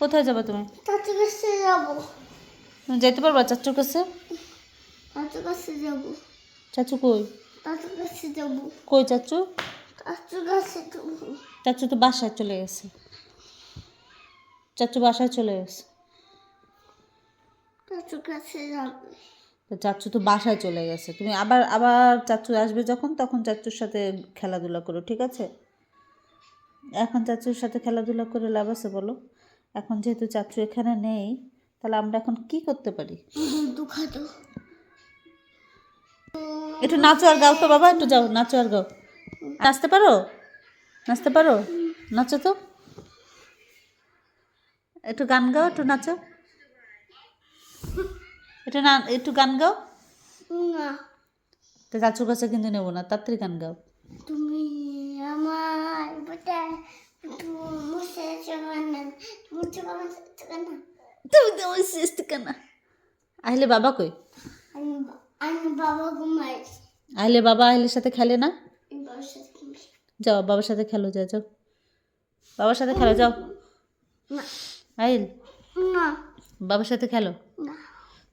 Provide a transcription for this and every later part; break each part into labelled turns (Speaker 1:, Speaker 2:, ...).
Speaker 1: কোথায় যাবে তুমি?
Speaker 2: চাচু কাছে যাব।
Speaker 1: তুমি যেতে পারবা চাচুর কাছে?
Speaker 2: চাচু কাছে যাব।
Speaker 1: চাচু কই?
Speaker 2: চাচু কাছে যাব।
Speaker 1: কই চাচু?
Speaker 2: চাচু কাছে
Speaker 1: চাচু তো বাসায় চলে গেছে। চাচু বাসায় চলে গেছে।
Speaker 2: চাচু কাছে যাবে।
Speaker 1: চাচু তো বাসায় চলে গেছে। তুমি আবার আবার চাচু আসবে যখন তখন চাচুর সাথে খেলাধুলা করো ঠিক আছে? এখন চাচুর সাথে খেলাধুলা করে লাভ আছে বলো। এখন যেহেতু চাচু এখানে নেই তাহলে আমরা এখন কি করতে পারি? একটু নাচো আর গাও তো বাবা একটু যাও নাচো আর গাও। নাচতে পারো? নাচতে পারো? নাচো তো। একটু গান গাও একটু নাচো। একটু না একটু গান গাও।
Speaker 2: না।
Speaker 1: তো চাচুর কাছে কিন্তু নেব না তাড়াতাড়ি গান গাও।
Speaker 2: তুমি আমার তুমি
Speaker 1: তো ওই শেষ কেনা আহলে বাবা কই আহলে বাবা আহলের সাথে খেলে না? যাও বাবার সাথে খেলো যাও যাও। বাবার সাথে খেলো যাও।
Speaker 2: না।
Speaker 1: আহিল বাবার সাথে খেলো?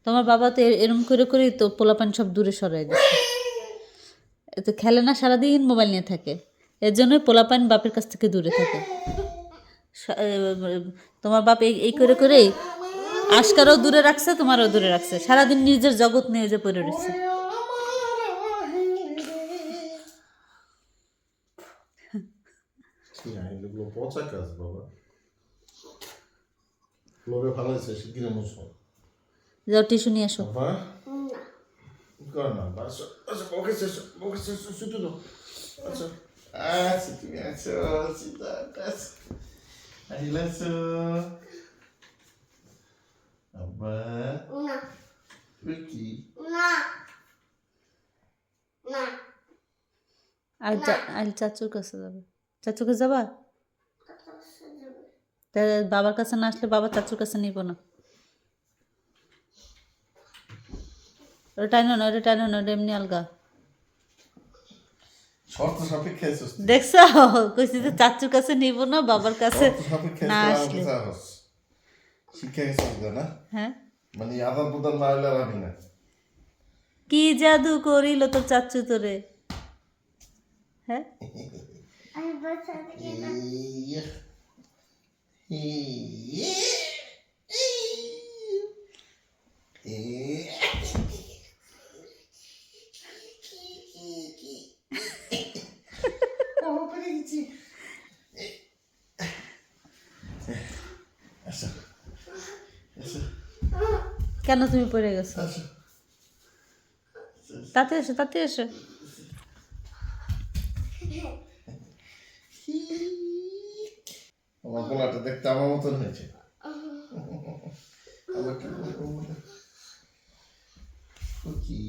Speaker 1: তোমার বাবা তো এরম করে করেই তো পোলা পোলাপান সব দূরে সরাই দিচ্ছে এ তো খেলে না সারাদিন মোবাইল নিয়ে থাকে। এর জন্যই পোলাপান বাপের কাছ থেকে দূরে থাকে। তোমার বাপ এই করে করে আশকারও দূরে রাখছে তোমারও দূরে রাখছে। সারাদিন নিজের জগৎ নিয়ে যে পড়ে রয়েছে। যাও টিস্যু নিয়ে আসো
Speaker 3: আচ্ছা আচ্ছা তুমি আছো আহিলা আছো বাবা
Speaker 2: না
Speaker 3: তুই কি
Speaker 2: না না
Speaker 1: আর আর চাচুর কাছে যাবে। চাচুর কাছে যাবা? তা বাবার কাছে না আসলে বাবা চাচুর কাছে নিব না। ওটা টাইনো না ওটা টাইনো না ওটা এমনি আলগা।
Speaker 3: শর্ত সাপেক্ষে
Speaker 1: দেখছ? কইছি যে চাচুর কাছে নিব না বাবার কাছে না আসলে।
Speaker 3: শিক্ষা গেছিস না?
Speaker 1: হ্যাঁ।
Speaker 3: মানে আদান প্রদান না হলে আমি না।
Speaker 1: কি জাদু করিল তোর চাচু তোরে? হ্যাঁ?
Speaker 2: আমি বসে থাকি না
Speaker 3: ইয়া। ইয়া। ইয়া। ও, পেরে গেছি। আসো। আসো,
Speaker 1: কেন তুমি পড়ে গেছো। তাতে এসো তাতে এসো।
Speaker 3: আমার গলাটা দেখতে আমার মতন হয়েছে। আমার কি?